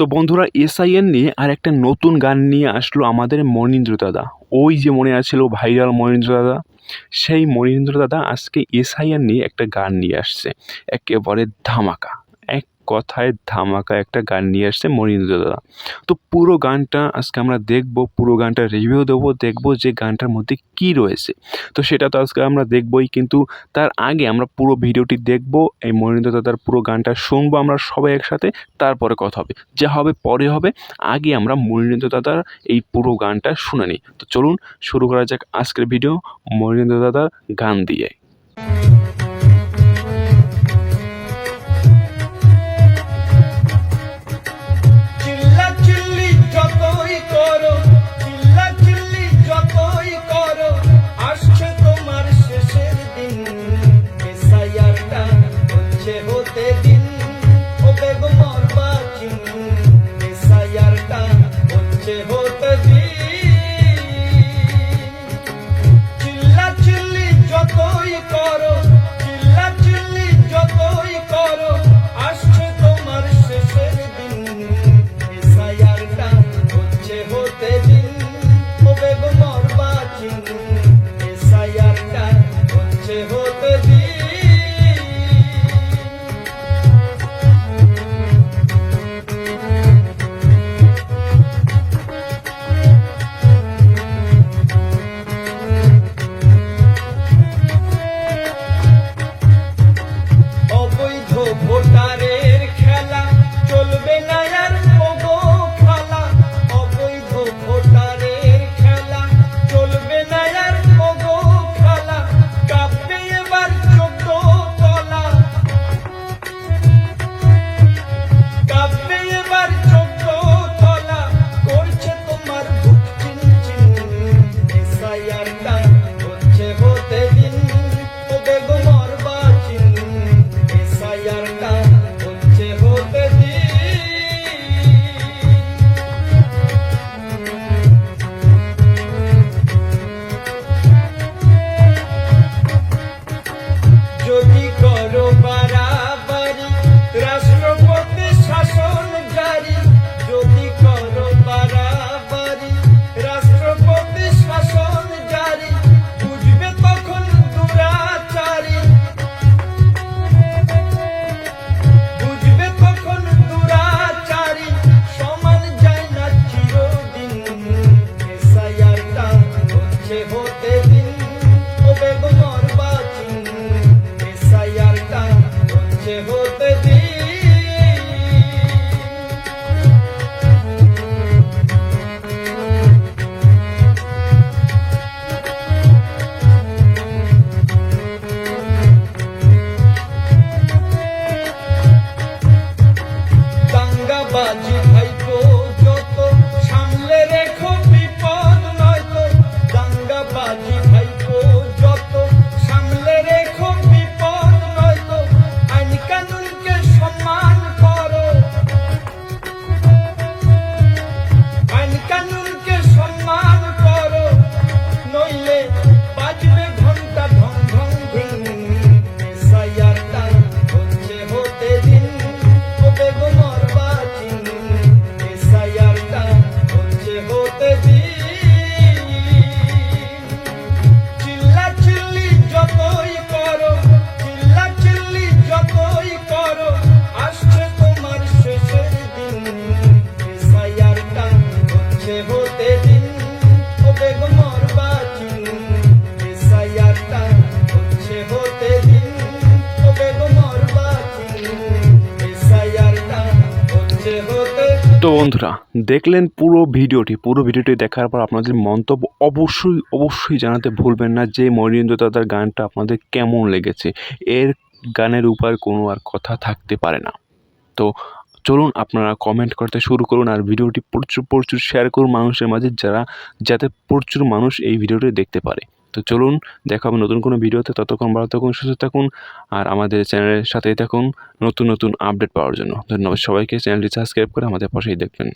তো বন্ধুরা এসআইএন নিয়ে আর একটা নতুন গান নিয়ে আসলো আমাদের মনীন্দ্র দাদা। ওই যে মনে আছিল ভাইরাল মনীন্দ্র দাদা, সেই মনীন্দ্র দাদা আজকে এসআইএন নিয়ে একটা গান নিয়ে আসছে। একেবারে ধামাকা। কথায় ধামাকা একটা গান নিয়ে আসছে মনীন্দ্র দাদা। তো পুরো গানটা আজকে আমরা দেখব, পুরো গানটা রিভিউ দেবো, দেখব যে গানটার মধ্যে কী রয়েছে। তো সেটা তো আজকে আমরা দেখবই, কিন্তু তার আগে আমরা পুরো ভিডিওটি দেখব, এই মনীন্দ্র দাদার পুরো গানটা শুনব আমরা সবাই একসাথে, তারপরে কথা হবে। যা হবে পরে হবে, আগে আমরা মনীন্দ্র দাদার এই পুরো গানটা শুনে নিই। তো চলুন, শুরু করা যাক আজকের ভিডিও মনীন্দ্র দাদার গান দিয়ে। te তো বন্ধুরা, দেখলেন পুরো ভিডিওটি পুরো ভিডিওটি দেখার পর আপনাদের মন্তব্য অবশ্যই অবশ্যই জানাতে ভুলবেন না যে মনীন্দ্র দাদার গানটা আপনাদের কেমন লেগেছে। এর গানের উপর কোনো আর কথা থাকতে পারে না। তো চলুন আপনারা কমেন্ট করতে শুরু করুন আর ভিডিওটি প্রচুর প্রচুর শেয়ার করুন মানুষের মাঝে, যারা, যাতে প্রচুর মানুষ এই ভিডিওটি দেখতে পারে। তো চলুন, দেখা হবে নতুন কোনো ভিডিওতে। ততক্ষণ ভালো থাকুন, সুস্থ থাকুন, আর আমাদের চ্যানেলের সাথেই থাকুন নতুন নতুন আপডেট পাওয়ার জন্য। ধন্যবাদ সবাইকে। চ্যানেলটি সাবস্ক্রাইব করে আমাদের পাশেই দেখবেন।